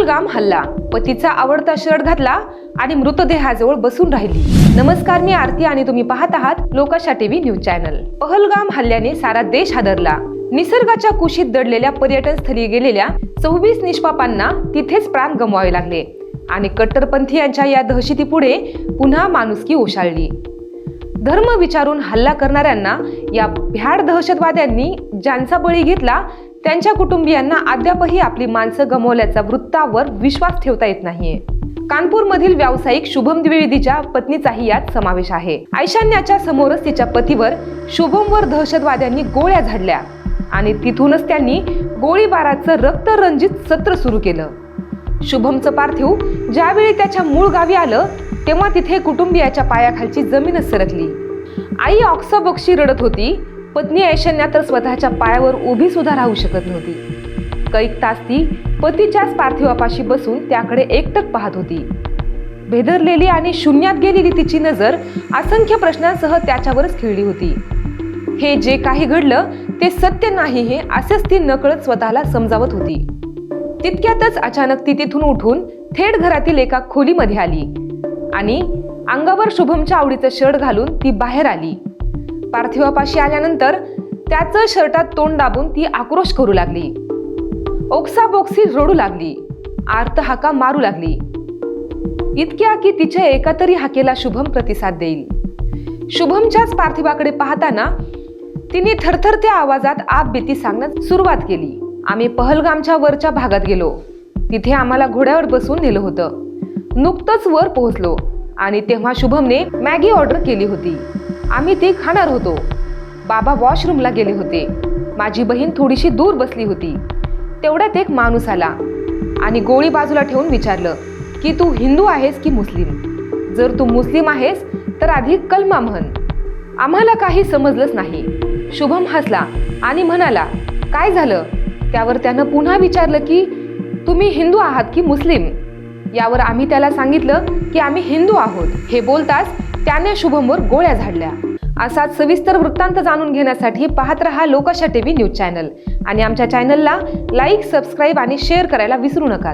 पहलगाम हल्ला. पतीचा आवडता शर्ट घातला आणि मृतदेहाजवळ बसून राहिली. नमस्कार मी आरती आणि तुम्ही पाहत आहात Lokasha TV news channel. Pahalgam हल्ल्याने सारा देश हादरला. निसर्गाच्या कुशीत दडलेल्या पर्यटन स्थळी गेलेल्या सव्वीस निष्पापांना तिथेच प्राण गमवावे लागले आणि कट्टरपंथीयांच्या या दहशतीपुढे पुन्हा माणुसकी ओशाळली. धर्म विचारून हल्ला करणाऱ्यांना या भ्याड दहशतवाद्यांनी ज्यांचा बळी घेतला त्यांच्या कुटुंबियांना अद्यापही आपली माणसं गमवल्याचा वृत्तावर विश्वास ठेवता येत नाहीये. कानपूरमधील व्यावसायिक शुभम द्विवेदीच्या पत्नीचाही यात समावेश आहे. ऐशान्याच्या समोरच तिच्या पतीवर शुभमवर दहशतवाद्यांनी गोळ्या झाडल्या आणि तिथूनच त्यांनी गोळीबाराचं रक्तरंजित सत्र सुरू केलं. शुभमचं पार्थिव ज्यावेळी त्याच्या मूळ गावी आलं तेव्हा तिथे कुटुंबियाच्या पायाखालची जमीनच सरकली. आई ऑक्साबॉक्सची रडत होती पत्नी ऐशन्या तर स्वतःच्या पायावर उभी सुद्धा राहू शकत नव्हती. कैक तास ती पतीच्याच पार्थिवापाशी बसून त्याकडे एकटक पाहत होती. भेदरलेली आणि शून्यात गेलेली तिची नजर असंख्य प्रश्नांसह त्याच्यावरच खिळली होती. हे जे काही घडलं ते सत्य नाही हे असेच ती नकळत स्वतःला समजावत होती. तितक्यातच अचानक ती तिथून उठून थेट घरातील एका खोलीमध्ये आली आणि अंगावर शुभमच्या आवडीचं शर्ट घालून ती बाहेर आली. पार्थिवापाशी आल्यानंतर त्याचं शर्टात तोंड दाबून ती आक्रोश करू लागली. ओक्साबोक्सी रडू लागली. आर्त हाका मारू लागली. इतक्या की तिच्या एका तरी हाकेला शुभम प्रतिसाद देईल. शुभमच्याच पार्थिवाकडे पाहताना तिने थरथरत्या आवाजात आप भीती सांगण्यास सुरुवात केली. आम्ही पहलगामच्या वरच्या भागात गेलो. तिथे आम्हाला घोड्यावर बसून नेलं होतं. नुकतंच वर पोहोचलो आणि तेव्हा शुभमने मॅगी ऑर्डर केली होती. आम्ही ती खाणार होतो. बाबा वॉशरूमला गेले होते. माझी बहीण थोडीशी दूर बसली होती. तेवढ्यात एक माणूस आला आणि गोळी बाजूला ठेवून विचारलं की तू हिंदू आहेस की मुस्लिम? जर तू मुस्लिम आहेस तर आधी कलमा म्हण. आम्हाला काही समजलंच नाही. शुभम हसला आणि म्हणाला काय झालं? त्यावर त्यानं पुन्हा विचारलं की तुम्ही हिंदू आहात की मुस्लिम? यावर आम्ही त्याला सांगितलं की आम्ही हिंदू आहोत. हे बोलताच त्याने शुभमवर गोळ्या झाडल्या. असाच सविस्तर वृत्तांत जाणून घेण्यासाठी पाहत रहा लोकशा टीव्ही न्यूज चॅनल. आणि आमच्या चॅनलला लाईक सबस्क्राईब आणि शेअर करायला विसरू नका.